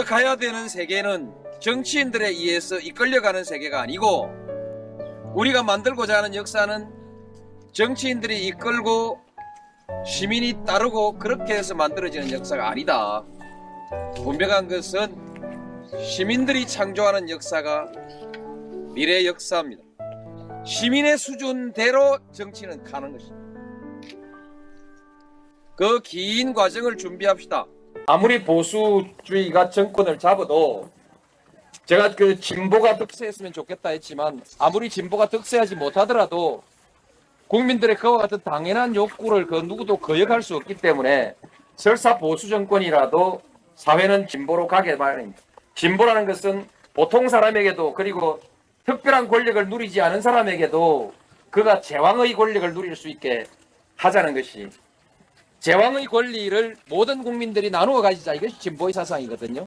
우리가 가야 되는 세계는 정치인들에 의해서 이끌려가는 세계가 아니고 우리가 만들고자 하는 역사는 정치인들이 이끌고 시민이 따르고 그렇게 해서 만들어지는 역사가 아니다. 분명한 것은 시민들이 창조하는 역사가 미래 역사입니다. 시민의 수준대로 정치는 가는 것입니다. 그 긴 과정을 준비합시다. 아무리 보수주의가 정권을 잡아도 제가 그 진보가 득세했으면 좋겠다 했지만 아무리 진보가 득세하지 못하더라도 국민들의 그와 같은 당연한 욕구를 그 누구도 거역할 수 없기 때문에 설사 보수 정권이라도 사회는 진보로 가게 마련입니다. 진보라는 것은 보통 사람에게도 그리고 특별한 권력을 누리지 않은 사람에게도 그가 제왕의 권력을 누릴 수 있게 하자는 것이 제왕의 권리를 모든 국민들이 나누어 가지자 이것이 진보의 사상이거든요.